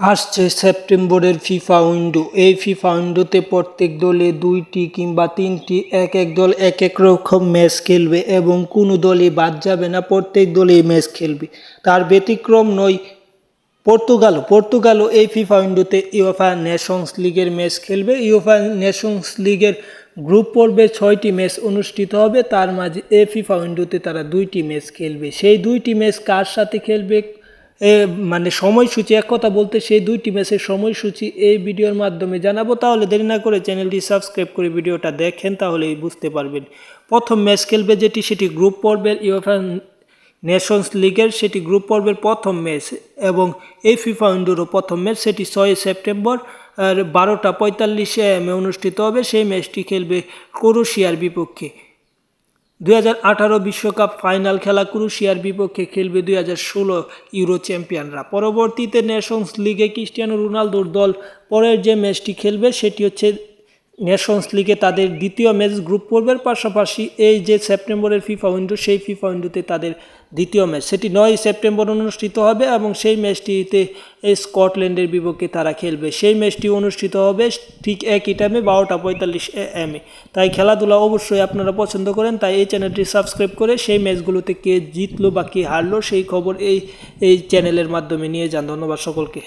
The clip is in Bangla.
আসছে সেপ্টেম্বরের ফিফা উইন্ডো। এই ফিফা উইন্ডোতে প্রত্যেক দলে দুইটি কিংবা তিনটি এক এক দল এক এক রকম ম্যাচ খেলবে এবং কোনো দলই বাদ যাবে না, প্রত্যেক দলই ম্যাচ খেলবে। তার ব্যতিক্রম নয়, পর্তুগালও। পর্তুগালও এই ফিফা উইন্ডোতে ইউএফা নেশনস লিগের ম্যাচ খেলবে। ইউএফা নেশনস লিগের গ্রুপ পর্বে ছয়টি ম্যাচ অনুষ্ঠিত হবে। তার মাঝে এ ফিফা উইন্ডোতে তারা দুইটি ম্যাচ খেলবে। সেই দুইটি ম্যাচ কার সাথে খেলবে? মানে সময়সূচি, এক কথা বলতে সেই দুইটি ম্যাচের সময়সূচি এই ভিডিওর মাধ্যমে জানাব। তাহলে দেরি না করে চ্যানেলটি সাবস্ক্রাইব করে ভিডিওটা দেখেন, তাহলেই বুঝতে পারবেন। প্রথম ম্যাচ খেলবে যেটি, সেটি গ্রুপ পর্বের ইউএফা নেশনস লিগের সেটি গ্রুপ পর্বের প্রথম ম্যাচ এবং এই ফিফা উইন্ডোরও প্রথম ম্যাচ, সেটি ছয় সেপ্টেম্বর, আর বারোটা পঁয়তাল্লিশে এম অনুষ্ঠিত হবে। সেই ম্যাচটি খেলবে ক্রোশিয়ার বিপক্ষে। দুই বিশ্বকাপ ফাইনাল খেলা ক্রুশিয়ার বিপক্ষে খেলবে দুই হাজার ষোলো ইউরো চ্যাম্পিয়নরা। পরবর্তীতে নেশনস লিগে ক্রিস্টিয়ানো রোনালদোর দল পরের যে ম্যাচটি খেলবে সেটি হচ্ছে নেশনস লিগে তাদের দ্বিতীয় ম্যাচ গ্রুপ পর্বের পাশাপাশি এই যে সেপ্টেম্বরের ফিফা উইন্ডো সেই ফিফা উইন্ডোতে তাদের দ্বিতীয় ম্যাচ সেটি নয় সেপ্টেম্বর অনুষ্ঠিত হবে এবং সেই ম্যাচটিতে এই স্কটল্যান্ডের বিপক্ষে তারা খেলবে। সেই ম্যাচটি অনুষ্ঠিত হবে ঠিক একই টাইমে বারোটা পঁয়তাল্লিশ এ এম এ তাই খেলাধুলা অবশ্যই আপনারা পছন্দ করেন, তাই এই চ্যানেলটি সাবস্ক্রাইব করে সেই ম্যাচগুলোতে কে জিতলো বা কে হারলো সেই খবর এই এই চ্যানেলের মাধ্যমে নিয়ে যান। ধন্যবাদ সকলকে।